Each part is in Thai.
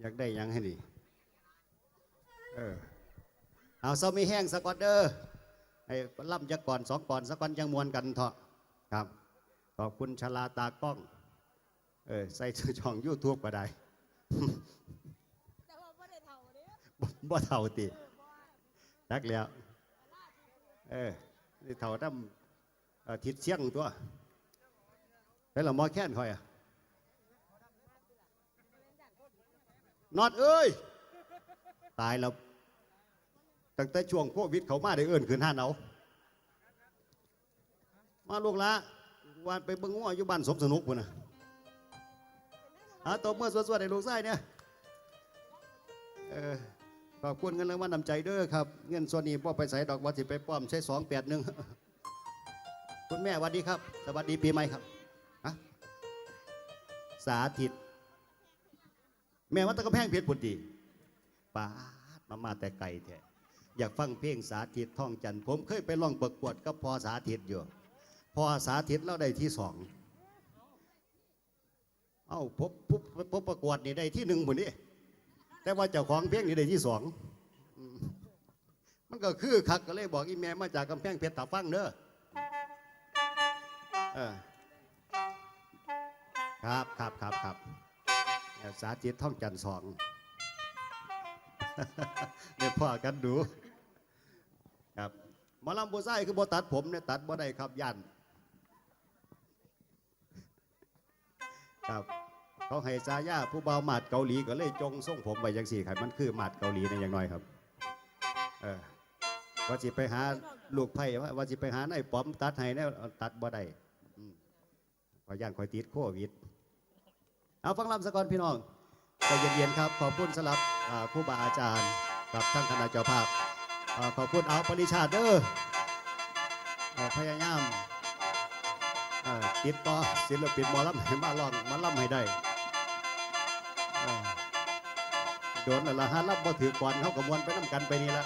อยากได้ยังให้ดีเออเอาเซามีแห้งสกอตเดอร์ให้ล่ำจะก่อนสองก่อนสักก่อนยังมวนกันเถอะครับ ขอบคุณชลาตากล้อง เออใส่ช่องยูทูบก็ได้แต่ว่าได้บ่เท่าติจักแล้ว เออเท่าน้ำทิศเชียงตัวเป็นละหมอแค้นคอยอะ นอดเอ้ย ตายแล้ว ตั้งแต่ช่วงโควิดเขามาได้เอื้อนขึ้นห้าเอามาลูกละวันไปเบิ่งงัวอยู่บ้านสมสนุกพุ่นนะหาตบเมื่อสวดๆให้ลูกไส้เนี่ยเออขอบคุณเงินรางวัลนำใจเด้อครับ เงินส่วนนี้พ่อไปใส่ดอกวัสิไปป้อมใช้สองแปดหนึ่งคุณแม่สวัสดีครับ สวัสดีปีใหม่ครับฮะสาธิต แม่วัดตะกำแพงเพชรพุทธีป้ามามาแต่ไก่แท้อยากฟังเพลงสาธิตท่องจันผมเคยไปลองประกวดกับพอสาธิตอยู่ พอสาธิตเราได้ที่สองเอ้าพบพบพบประกวดนี่ได้ที่หนึ่งหมดนี่แต่ว่าเจ้าของเพลงนี่ได้ที่สองมันก็คือคักก็เลยบอกอีแม่มาจากกำแพงเพชรตาฟังเด้อเออครับครับครับครับ สาธิตท่องจันทร์สองเนี่ยพ่อกันดูครับหมอลำบัวไส้คือบ่ตัดผมเนี่ยตัดบ่ได้ครับยันครับเขาให้ซาย่าผู้เบาหมาดเกาหลีก็เลยจงส่งผมไปยังสี่ครับมันคือหมาดเกาหลีในอย่างน้อยครับ เออว่าจิไปหาลูกไผ่ว่าจิไปหานายป้อมตัดให้แน่ตัดบ่ได้อืมขอย่างคอยติดโควิด เอาฟังลำสะกอนพี่น้องใจเย็นๆครับขอบคุณสำหรับผู้บาอาจารย์กับท่านคณะเจ้าภาพอขอบคุณเอาปริชาติเดออ่าพยายามติดต่อศิลปินมอลำให้มาลองมาลำให้ได้โดนแล้วละฮะรับบ่ถือก่อนเขากระมวลไปน้ำกันไปนี่ละ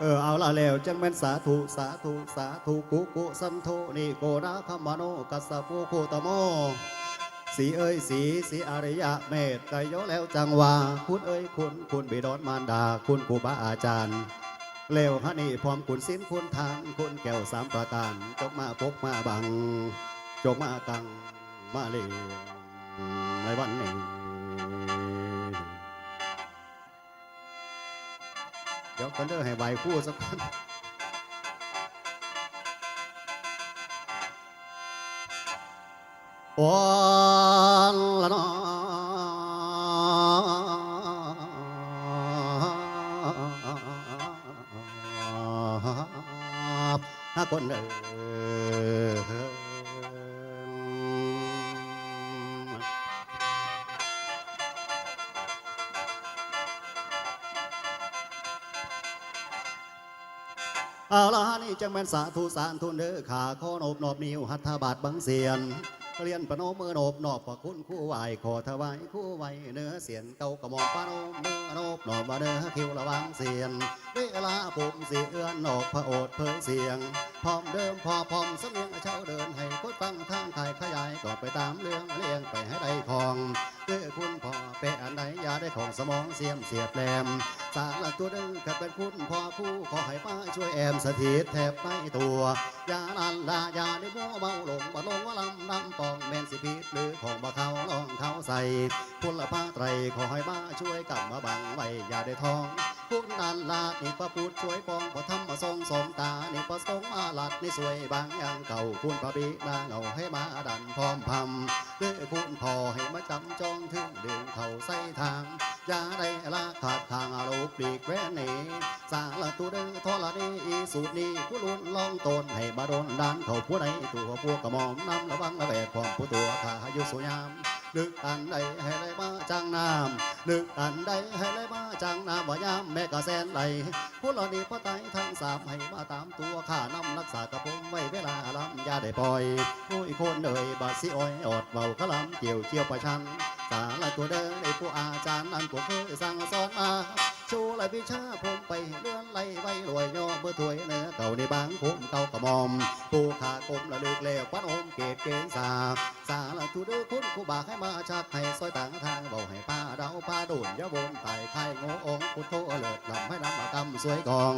เออเอาละแล้วจังแม่นสาธุสาธุสาธุกุกุสันโทนิโกนาคมโนกัสสะปุโคตโมสีเอ้ยสีสีอริยะเมตไตโยแล้วจังว่าคุณเอ้ยคุณคุณบิดอนมารดาคุณครูบาอาจารย์เลวฮะนี่พร้อมคุณสินคุณทางคุณแก้วสามประการจกมาพกมาบังจกมากังมาเลงในวันนี้ ดี๋ยวกันเด้อให้ไหวคู่สักคนโอนละนอฮักคนเอ๋ จังแม่นสาธุสารทุนเด้อขาข้อโอบนอบนิวหัตถบาทบังเสียนเรียนประนมมือโนบนอบพระคุณคู่ไหวขอถวายคู่ไหวเนื้อเสียนเก่ากระหม่อมปะนมมือโนบนอบมาเด้อคิวระวังเสียนเวลาผมสิเอื้อนนอบพระโอษฐ์เพอเสียง พร้อมเดิมพอพร้อมสำเนียงเช้าเดินให้คนฟังทางขายขยายก็ไปตามเรื่องเลี้ยงไปให้ได้ของเพื่อคุณพ่อเปะอันไหนอย่าได้ของสมองเสียมเสียบแหลม สารหลักตัวเดิงกับเป็นคุณพ่อผู้ขอให้ป้าช่วยแอมสถิตแทบในตัว อยาลันลาอยาได้มัวเมาหลงบ่ลงว่าลำนำปองแมนสิพิษหรือของบ่เขาลองเขาใส่คุณละป้าไตรขอให้ป้าช่วยกลับมาบังไว้อย่าได้ท้องคุณนันลาดนี่พระพุทธช่วยปองพระธรรมาทรงสองตานี่พระสงฆ์อาลัดนี่สวยบางอย่างเก่าคุณพระบิดาเงาให้มาดันพร้อมพำเด้อคุณพ่อให้มาจำจองถึงดึงเขาใส่ทางอย่าได้ละขาดทางอาลูกปีกแว่นหนีสาละตัวเด้อทอละนี้อีสูตรนี้ผู้ลุ้นลองตนให้มาโดนด้านเขาผู้ใดตัวพวกกระหม่อมนำระวังระแวกความผู้ตัวขาอยู่สวยงาม นึกอันใดให้ไรมาจังน้ำนึกอันใดให้ไรมาจังน้ำว่ายามแม่ก็แสนไหลผู้หลอนี้พระไตทั้งสามให้มาตามตัวข้านำรักษากระผมไว้เวลาลำยาได้ปล่อยผู้อีกคนเอ่ยบาดสิอ้อยอดเบาขลำเกี่ยวเกี่ยวประชันสาละตัวเดินในผู้อาจารย์นั้นผมเคยสั่งสอนมา ชูไหลวิชาผมไปเลื่อนไหลไว้รวยย่อเมื่อถวยเนื้อเก่าในบางคุ้มเก่ากระมอมผู้ขากลมระลึกแล้วปันอมเกตเกณฑ์สาสาละทุเดือคุณครูบากให้มาชักให้ซอยต่างทางเบาให้ป้าเดาป้าโดนยาวนไต่ไข่โง่องค์พุทโธเลิศลำให้นำมากำสวยกอง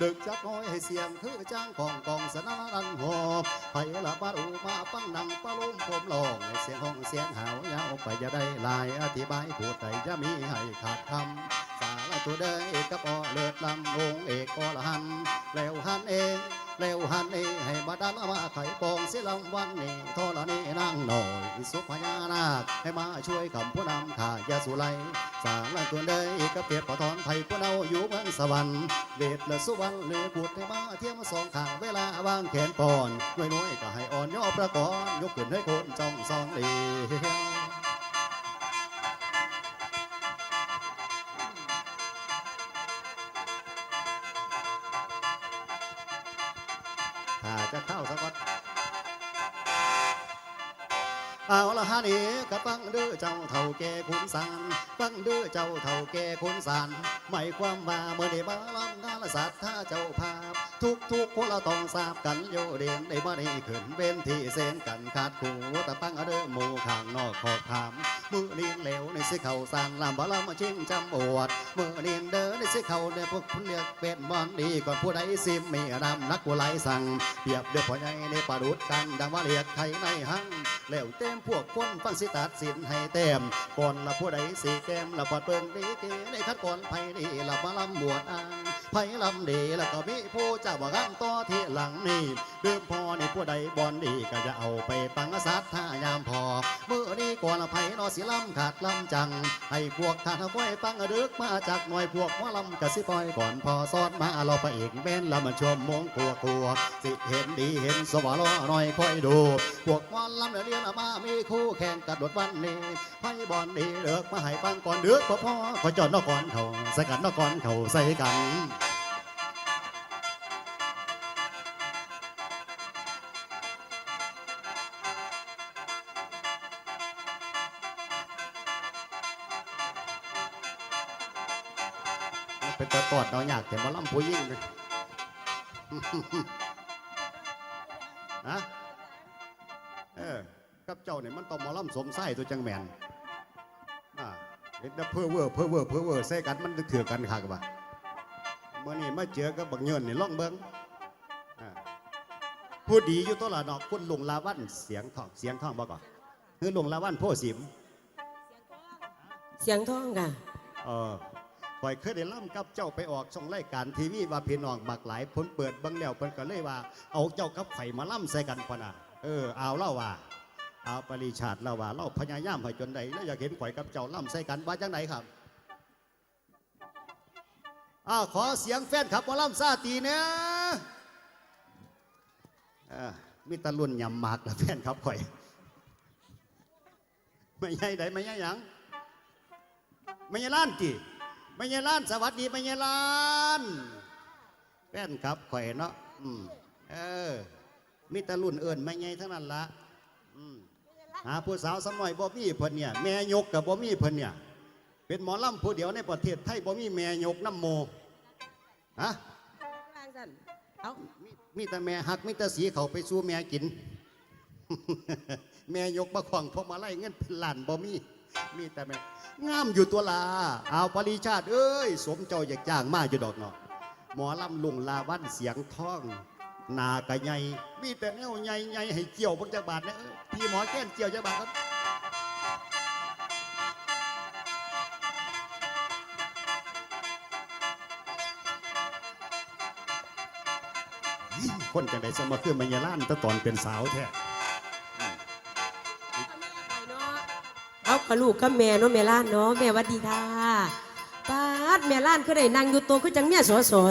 ดึกจักน้อยให้เสียงคือจ้างของกองสนานันหอบไผ่ละบารูมาปังนังปะลุ่มผมลองให้เสียงห้องเสียงหาวยาวไปจะได้ลายอธิบายพูดใดจะมีให้ขาดคำ ตัวเด้อเอกกับอเลิศลำองเอกอละหันแล้วหันเองแล้วหันเองให้มาดันมาไข่ปองเสียลำวันนี้ทอละนี้นั่งหน่อยสุพญานาคให้มาช่วยคำผู้นำข่ายาสุไลสาละตัวเด้อเอกเปียดปะทอนไทยผู้เอาอยู่เมืองสวรรค์เวทและสุวรรณหรือพูดให้มาเที่ยมสองข้างเวลาวางแขนปอนน้อยๆก็ให้อ่อนย่อประกอนยกขึ้นให้คนจ้องซองเลี ถ้าจะเข้าสักวัดเอาละฮะนี่ก็ฟังเด้อเจ้าเท่าแก่คุณสารฟังเด้อเจ้าเท่าแก่คุณสารหมายความว่าเมื่อได้มาลำงานลสัตว์ถ้าเจ้าภาพ ทุกทุกคนเราต้องทราบกันโยเดียนได้มานี่ขึ้นเว้นที่เส้นกันขาดคู่แต่ปังเอาเด้อหมู่ข้างนอกขอบถาม มือเนียนเหลวในสิเขาสารลำบลามาชิงจำอวดมือเนียนเดินในสิเขาเนี่ยพวกคุณเลือกเป็นบอนดีก่อนผู้ใดซิมมีรำนักกุไลสั่งเปรียบเดือพ่อใหญ่ในปลาดุดกันดังว่าเรียกไทยในหัง แล้วเต็มพวกคนฟังสิตัดสินให้เต็มก่อนละผู้ใดสีแก้มละปอดเปิงดีเกในคัดก่อนไผดีละมาลำบวชอ่างไผลำดีแล้วก็มีผู้เจ้าว่ากันต่อที่หลังนี่เดิมพอนี่ผู้ใดบอนดีก็จะเอาไปปังสัตท่ายามพอเมื่อนี้ก่อนละไผนอสิลำขาดลำจัง ให้พวกท่านเอาไว้ฟังดึกมาจากหน่วยพวกว่าลำกะสิปล่อยก่อนพอซ้อนมาเราไปอีกแม่นละมันชมมงกลัวกลัวสิเห็นดีเห็นสวรรค์หน่อยค่อยดู พวกว่าลำเดี๋ยวเรียนเอามามีคู่แข่งกัดดดวันนี้ไพ่บอลดีเลิกมาให้ฟังก่อนเดือกพอพอขอจอดนอกก่อนเขาใส่กันนอกก่อนเขาใส่กันเป็นตะกอดเราอยากเห็นว่าล่ำผู้ยิ่งเลยฮะ จ้าเนี่ยมันต้องหมาล่ำสมไส้ตัวจังแมนอ่าเห็นแต่เพื่อเวอร์เพื่อเวอร์เพื่อเวอร์ใส่กันมันเถื่อกันคักว่าเมื่อนี้มาเจอกับบักเงินนี่ล่องเบิงอ่าผู้ดีอยู่ตัวละนอกคุณลุงลาวันเสียงทองเสียงทองบ่ก่อนคือลุงลาวันโพสิมเสียงก้องเสียงทองค่ะเออข่อยเคยได้ล่ำกับเจ้าไปออกช่องรายการทีวีว่าพี่น้องบักหลายผลเปิดเบังแล้วเพิ่นก็เลยว่า เอาเจ้ากับไข่มาล่ำใส่กันพะนะเออเอาเล่าว่า เอาปริชาติเล่าว่าเราพยายามให้จนใดแล้วอยากเห็นข่อยกับเจ้าล่ำใส่กันว่าจังไหนครับอ้าวขอเสียงแฟนครับว่าล่ำซาตีเนี่ยมีตะลุนยำหมากละแฟนครับข่อย ไม่ใช่ใดไม่ใช่หยังไม่ใช่ล้านจีไม่ใช่ล้านสวัสดีไม่ใช่ล้านแป้นครับข่อยเนาะอืมเออมีแตะรุ่นเอิญไม่ใช่ทั้งนั้นละอืม หาผู้สาวสมัยบ่มีเพิ่นเนี่ยแม่ยกกับบ่มีเพิ่นเนี่ยเป็นหมอลำผู้เดียวในประเทศไทยบ่มีแม่ยกน้ำโมฮะกลางสันเอามีมีแต่แม่หักมีแต่สีเขาไปสู้แม่กิน แม่ยกมาขวางพวกมาไล่เงินเป็นล้านบ่มีมีแต่แม่งามอยู่ตัวลาเอาปริชาติเอ้ย สมเจ้าอยากจ้างมาอยู่ดอกเนาะหมอลำลุงลาวันเสียงท่อง หนากะใหญ่มีแต่แนวใหญ่ใหญ่ให้เกี่ยวบักจักบาทเนี่ยเอ้ยพี่หมอแก้นเกี่ยวจักบาทครับคนจังไดสมาคือมัยล้านแตะตอนเป็นสาวแท้เอาแม่ไปพ่อลูกกับแม่เนาะแม่ล้านเนาะแม่วัดดีค่ะป้าดแม่ล้านคือได้นั่งอยู่โตะคือจังเมียสอสอ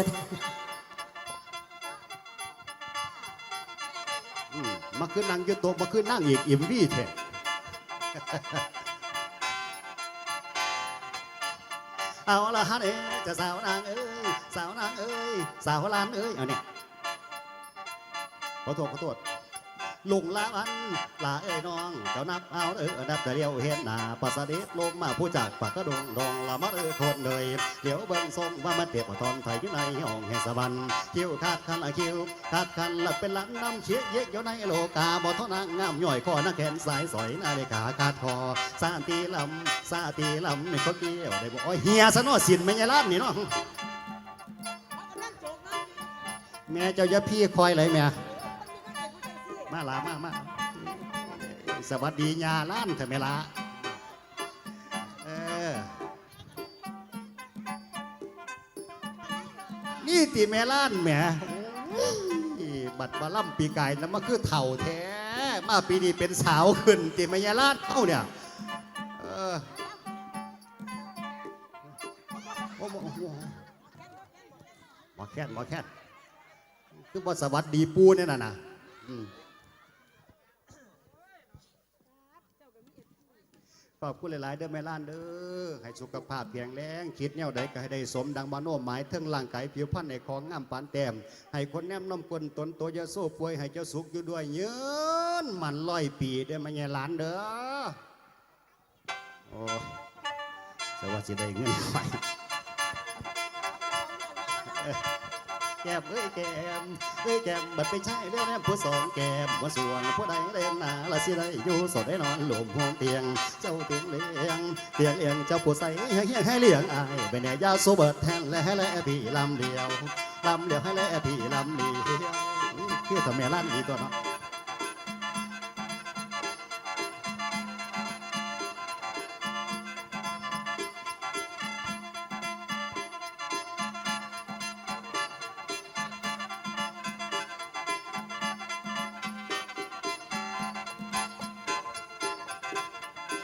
ขึ้นนั่งยืนโตมาขึ้นนั่งอีกอิ่มวี่แท้เอาละฮะเอ้ยจะสาวนางเอ้ยสาวนางเอ้ยสาวลานเอ้ยเอาเนี่ยขอโทษขอโทษ ลุงลาอันลาเอ้ยน้องเจ้านับเอาเออนับแต่เดียวเห็นหน้าปัสสาวะลงมาผู้จากปากกระดงดองละมัดเออคนเลยเดี๋ยวเบิ่งทรงว่ามันเตียบทอนไทยอยู่ในห้องแห่งสวรรค์คิ้วคาดคันละคิ้วคาดคันละเป็นหลังน้ำเชียเยอะอยู่ในโลกาบ่ทนางงามย่อยคอนักแขนสายสอยนาฬิกาคาดคอสาตีลำสาตีลำนี่เขาเกี่ยวได้บอกเฮียซะเนาะสินไม่ใช่ล้านนี่เนาะเขาก็นั่งแม่เจ้าอย่าพี่คอยเลยแม่ มาลามามาสวัสดียาล้านเถอะแม่ละเออนี่ตีแม่ล้านแหมบัดมาล่ำปีกายแล้วมาคือเถ่าแท้ มาปีนี้เป็นสาวขึ้นตีแม่ยาล้านเอ้าเนี่ยเออโอ้โหหมอแค่นหมอแค่นคือบสวัสดีปูเนี่ยนะนะอืม ขอบคุณหลาย ๆ เด้อแม่ล้านเด้อให้สุขภาพแข็งแรงคิดแนวใดก็ให้ได้สมดังมาโนหมายเทั้งร่างกายผิวพรรณในของงามปานแต้มให้คนแนมน้ำกลนตนตัวยาโซ่ป่วยให้เจ้าสุขอยู่ด้วยเยินมันร้อยปีเด้อแม่ยายหลานเด้อโอ้สวัสดีได้เงินไป แก้มเอ้ยแก้มเอ้ยแก้มบัดไปใช้เรื่องแนมผู้สองแก้มว่าส่วนผู้ใดเล่นหนาละสิได้อยู่สดได้นอนหลมห่วงเตียง เจ้าเตียงเลี้ยงเตียงเลี้ยงเจ้าผู้ใส่ให้เฮียงให้เลี้ยงอายไปแน่ยาโซเบิร์ตแทนและให้และพี่ลำเดียวลำเดียวให้และพี่ลำเดียวคือทำแม่ล้านดีตัวเนาะ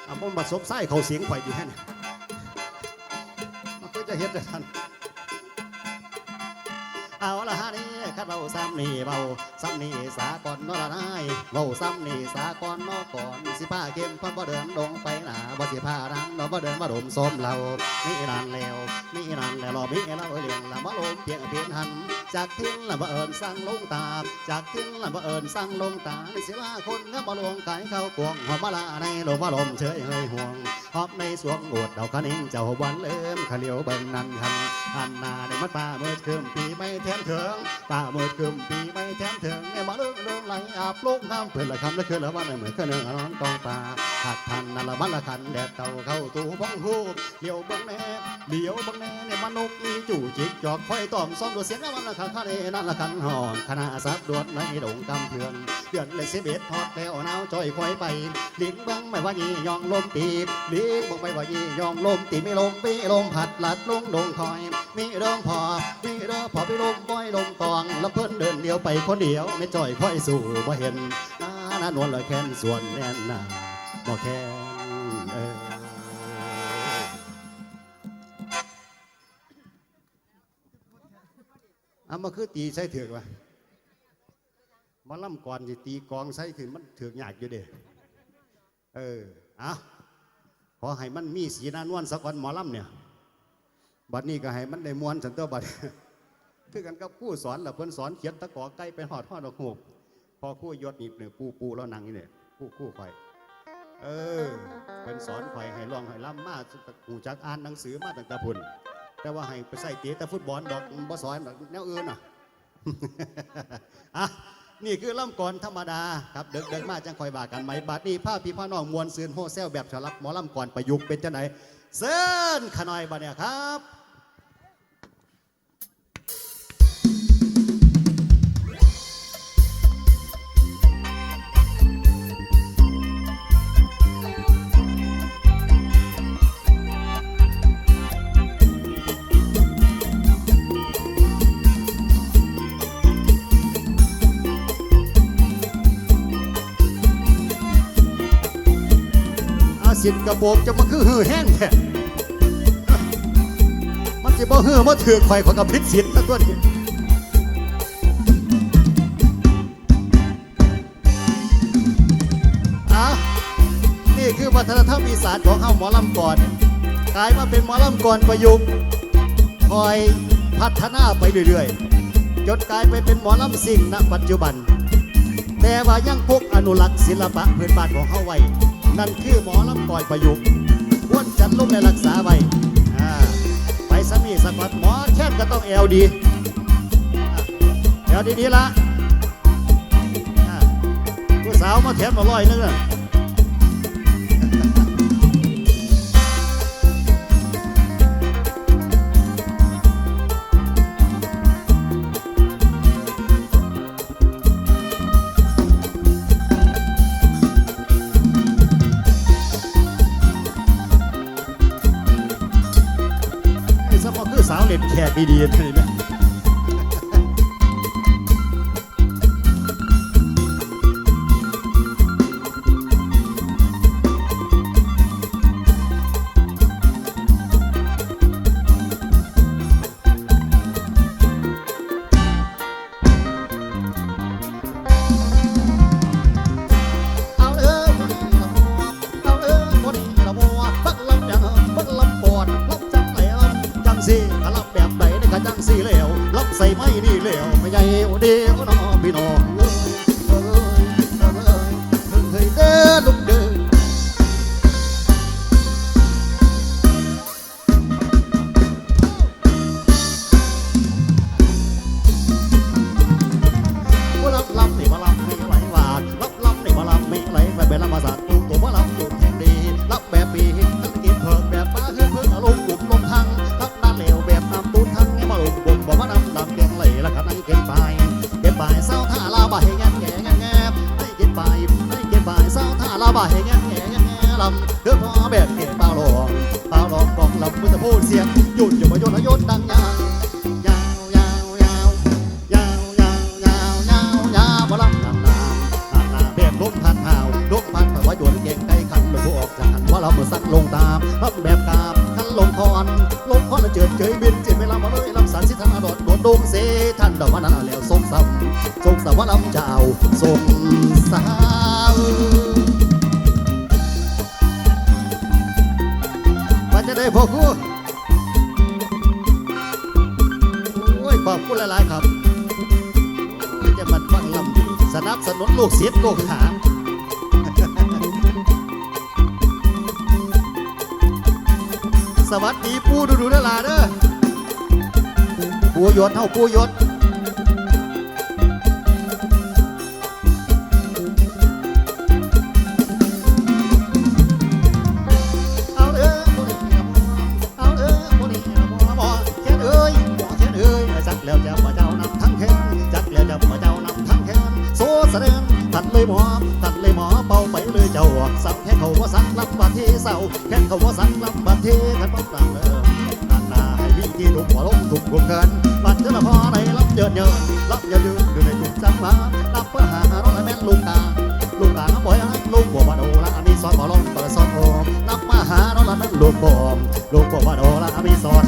เอะมันมาซบไส้เขาเสียงไข่อยอยู่แค่นี้มันก็จะเฮ็ดได้ทันเอาละฮะนี่ข้าเราซ้ำนี่เบาซ้ำนี่สากลนอละนายเบาซ้ำนี่สากลนอก่อนสิผ้าเข้มพันบ่เดินลงไปหนาบ่สิผ้ารังนอบ่เดินมาดมส้มเรามีนานแล้วมีนานแล้วรอมีเราเลี้ยงละมาลมเพียงเพียงหัน จากทิ้งละบ่เอิญสั่งลงตาจากทิ้งละบ่เอิญสั่งลงตาสิว่าคนเงาบ่ลวงไก่เข้ากวงหัวมาลาในลมบาลมเฉยเฮยห่วง หอบในสวงอวดดอกคะนิ่งเจ้าวันเลิ่มขะเหลียวเบิ่งนันหันหันนาในมัดป่าเมื่อคืนปีไม่แทนเถิงป่าเมื่อคืนปีไม่แทนเถิงในมาเลื่องลงไหลอาบลงน้ำเพื่อนละคำละคืนละวันเหมือนเครื่องนอนกองป่าหัดทันนั่นละมันละคันแดดเก่าเข้าตู้บ้องหูเลี้ยวเบังแน่เลี้ยวเบังแน่ในมันนกอีจู่จิกจอกคอยต้อมซ้อมดูเสียงละวันละคันคันเอนั่นละคันหอนคณะสับดวดในดงกำเถื่อนเดือนเลยเสบเอ็ดฮอดแล้วหนาวจอยคอยไปลิงบังไม่ว่ายียองลมตีบลิงบังไม่ว่ายียองลมตีไม่ลมปีลมผัดหลัดลงดงคอย มีเริ่มพอมีเริ่มพอไปลมบ่อยลมตองแล้วเพิ่นเดินเดียวไปคนเดียว ไม่จ่อยค่อยสู่บ่เห็นน้าหน้านวลเลยแค้นส่วนแน่นหนาบ่แค้นเออเอามาคือตีใส่ถือกวะหมาล่ำก่อนสิตีกองใส่ขึ้นมันถือกยากอยู่เด้เออเอาข อให้มันมีสีหนานวลสักวันหมอลำเนี่ย บัดนี้ก็ให้มันได้มวนสันตัวบัดคือกันกับผู้สอนหล่ะเพิ่นสอนเขียนตะกอไก่เป็นหอดหอดดอกหูพอคู่ยศนี่เนี่ยปูปูแล้วนังนี่เนี่ยคู่คู่ไฟเออเพิ่นสอนไฟให้ลองให้ล่ำมาหูจักอ่านหนังสือมาตั้งแต่พุ่นแต่ว่าให้ไปใส่เตะแต่ฟุตบอลดอกบ่สอนดอกแนวอื่นน่ะอะ นี่คือล่ำก่อนธรรมดาครับเดิกเดิกมาจังคอยบากันไหมบาดนี้ผ้าพี่ผ้าน้องมวลซืนโฮเซลแบบฉลับหมอล่ำก่อนประยุกต์เป็นจังไหนเซินขน่อยบัดเนี่ยครับ สิทธิ์กระโปงจะมาคือหือแห้งแท้มันจะบ่หือมาถือข่อยของกับพิษสิทธิ์ซะตัวนี้อะนี่คือวัฒนธรรมอีสานของเฮาหมอลำก่อนกลายมาเป็นหมอลำก่อนประยุกต์คอยพัฒนาไปเรื่อยๆจนกลายไปเป็นหมอลำสิ่งณปัจจุบัน แต่ว่ายังพกอนุรักษ์ศิลปะพื้นบ้านของเฮาไว้ นั่นคือหมอลำก่อยประยุกต์ควรจัดลงในรักษาไว้ไปสามีสกวันหมอแค่นก็ต้องแอลดีอะแอลดีๆละผู้สาวมาแถมมาลอยนึงอะ idiot. แบบไหนนี่ก็จังสีเหลวลำใส่ไม่นี่เหลวไม่ใหญ่เดียวน้องพี่น้อง สียงหยุดอยู่มาโยนยศดังยาวยาวยาวยาวยาวยาวยาวยาวยาวมาลำนำนำนำนำแบบลมพัดหาวลมพัดแต่ว่าโยนเก่งไกลขันลงออกจากหันว่าเราเมื่อสั่งลงตามรับแบบกามขันลงคอนลงคอนแล้วเจิดเจยบินจิตไม่ลำมาเลยลำสันสิทธนาโดดโดดดงเสท่านดอกว่านั้นแล้วทรงซ้ำทรงสาวลำเจ้าทรงสา วัสดีปูดูดูดาลาเด้อปูยศเท่าปูยศเอาเด้อบ่นี่เอาเด้อบ่นี่บ่บ่แค่เอ้ยบ่แค่เอ้ยจักแล้วจะมาเจ้านำทั้งแค้นจักแล้วจะมาเจ้านำทั้งแค้นโซเสด็จตัดเลยหมอตัดเลยหมอเป่าไปเลยเจ้าสังแค่เขาว่าสักลำบาทีเศร้าแค่เขาว่าสัก ลูกอมลูกผมว่าโดนราไม่อน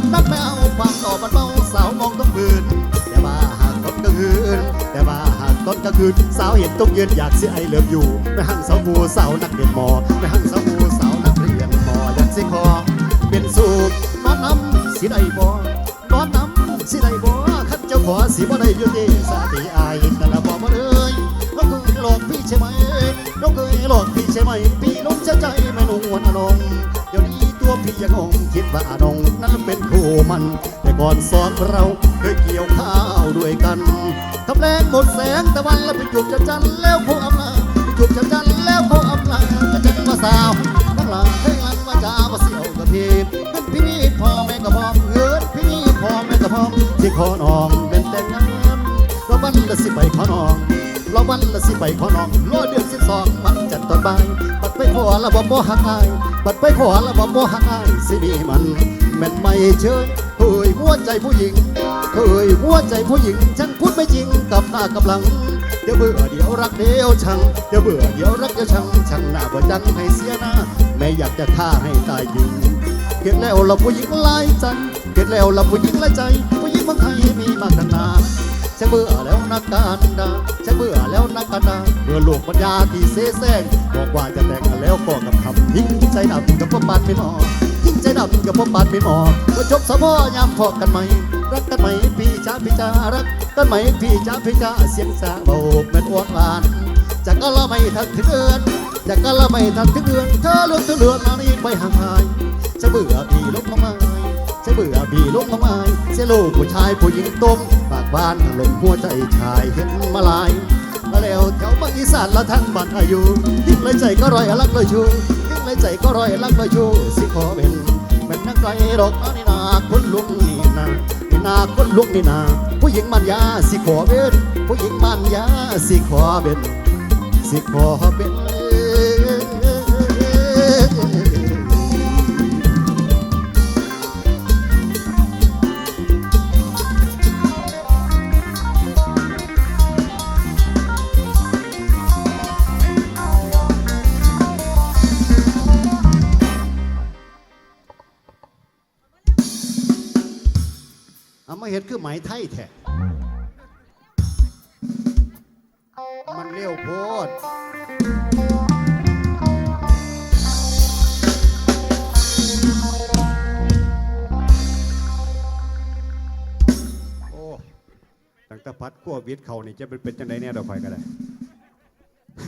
มนั้นไม่เอาความต่อมันเมาสาวมองต้องคืนแต่ว่าหากต้นก็คืนแต่ว่าหากต้นก็คืนสาวเห็นต้องยืนอยากสิไอเลิฟอยู่ไม่หังสาวมูสาวนักเรียนมอไม่หังสาวมูสาวนักเรียนมออยากสิขอเป็นสูตรนอนน้ำสิไดบ่นอนน้ำสิไดบ่ขันเจ้าขอสิบ่ได้อยู่ที่สาธิอายแต่ละบ่บ่เลยน้องเคยหลอกพี่ใช่ไหมน้องเคยหลอกพี่ใช่ไหมพี่น้องจใจไม่นุ่งวันอนงเดี๋ยวนี้ ตัวพี่ยังงงคิดว่าองนั้นเป็นคู่มัน แต่ก่อนสองเราเคยเกี่ยวข้าวด้วยกันทำแรงหมดแสงตะวันแล้วไปจูบจันจันแล้วพวกอำลาไปจูบจันจันแล้วพวกอำลาจะจันว่าสาวทั้งหลังให้ลันว่าจ้าว่าเสี่ยวกระพีบเงินพี่นี่พ่อแม่ก็พร้อมเงินพี่นี่พ่อแม่ก็พร้อมที่ขอน้องเป็นแต่งงานเราบันละสิไปขอน้องเราวันละสิไปขอน้องรอเดือนสิบสองมันจัดตอนบ่ายบัดไปขอละบ่บ่หักอายัดไปขอละบ่บ่หักอายสิมีมันแม่นไม่เชยเฮ้ยหัวใจผู้หญิงเฮ้ยหัวใจผู้หญิง ฉันพูดไม่จริงกับหน้ากำลัง เดี๋ยวเบื่อเดี๋ยวรักเดี๋ยวชัง เดี๋ยวเบื่อเดี๋ยวรักเดี๋ยวชังชังหน้าบ่จังให้เสียหน้าแม่อยากจะฆ่าให้ตายยิงเกิดแล้วเราผู้หญิงหลายใจเกิดแล้วเราผู้หญิงหลายใจ ผู้หญิงเมืองไทยมีมากขนาด ฉันเบื่อแล้วนักการดาฉันเบื่อแล้วนักการดาเบื่อโลกปัญญาที่เสแสร้งบอกว่าจะแต่งแล้วก็กับคำทิ้งใจดำกับพ่อปานไม่หมอทิ้งใจดำกับพ่อปานไม่หมอว่าจบสะพ่อยามพอกันไหมรักกันไหมพี่จ้าพี่จ้ารักกันไหมพี่จ้าพี่จ้าเสียงสาโบกเหมือนอ้วนหวานจากก็ละไม่ทันถึงเดือนจากก็ละไม่ทันถึงเดือนเธอเลือนเธอเลือนมานี่ไปห่างหายฉันเบื่อพี่ลบมา เบื่อพี่ลงมาไม้เสียลูกผู้ชายผู้หญิงต้มปากบ้านทางลมหัวใจชายเห็นมาลายมาแล้วแถวบางอีสานละทั้งบ้านอายุยิ่งเลยใจก็รอยรักเลยชูยิ่งเลยใจก็รอยรักเลยชูสิขอเป็นเป็นนักไกลดอกนี่นาคนลุงนี่นานี่นาคนลุงนี่นาผู้หญิงมันยาสิขอเป็นผู้หญิงมันยาสิขอเป็นสิขอเป็น มาเห็ดคือไหมไทยแท้มันเลี้ยวโพดโอ้ตั้งแต่พัดขั้ววิทย์เขานี่จะเป็นเป็นจังไดเนี่ยเราคอยกันเลย